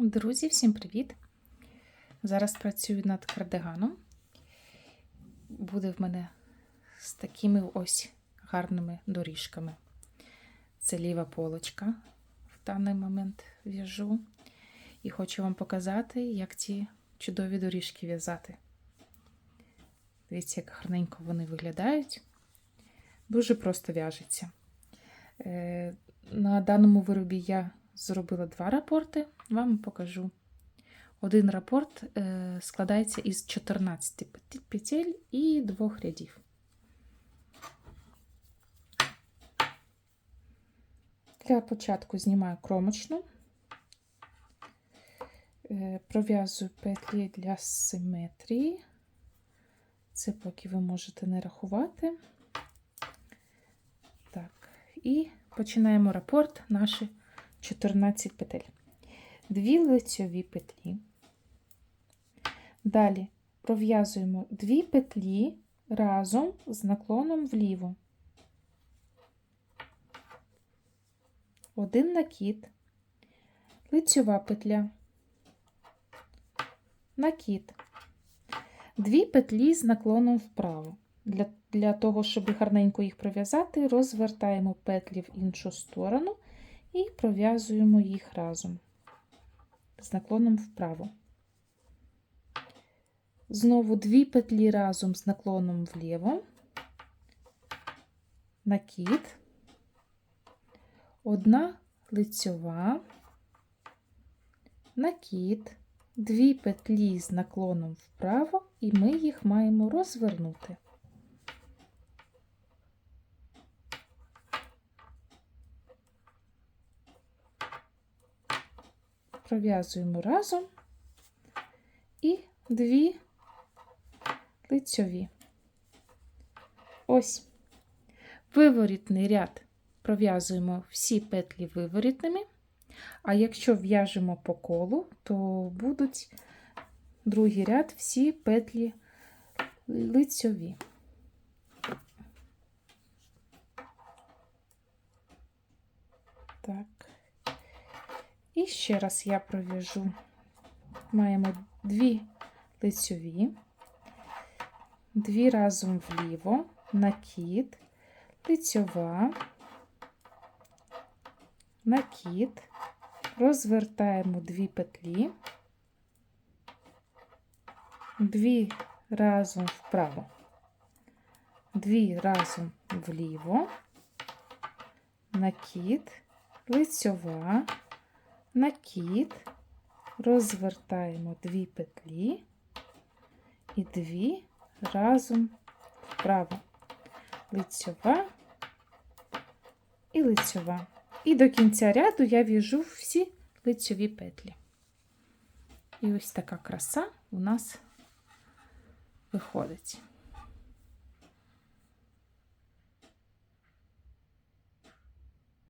Друзі, всім привіт! Зараз працюю над кардиганом. Буде в мене з такими ось гарними доріжками. Це ліва полочка в даний момент в'яжу. І хочу вам показати, як ці чудові доріжки в'язати. Дивіться, як гарненько вони виглядають. Дуже просто в'яжеться. Е, На даному виробі я зробила два рапорти, вам покажу. Один рапорт е, складається із 14 петель і двох рядів. Для початку знімаю кромочну, е, пров'язую петлі для симетрії. Це поки ви можете не рахувати. Так, і починаємо рапорт наші 14 петель. Дві лицьові петлі. Далі пров'язуємо дві петлі разом з наклоном вліво. Один накид, лицьова петля, накид, дві петлі з наклоном вправо. Для, для того, щоб гарненько їх пров'язати, розвертаємо петлі в іншу сторону і пров'язуємо їх разом з наклоном вправо. Знову дві петлі разом з наклоном вліво, накид, одна лицьова, накид, дві петлі з наклоном вправо, і ми їх маємо розвернути. Пров'язуємо разом і дві лицьові. Ось виворітний ряд пров'язуємо всі петлі виворітними, а якщо в'яжемо по колу, то будуть другий ряд всі петлі лицьові. Так. І ще раз я пров'яжу. Маємо дві лицьові, дві разом вліво, накид, лицьова, накид, розвертаємо дві петлі, дві разом вправо, дві разом вліво, накид, лицьова, накид, розвертаємо дві петлі і дві разом вправо, лицьова і лицьова. І до кінця ряду я в'яжу всі лицьові петлі. І ось така краса у нас виходить.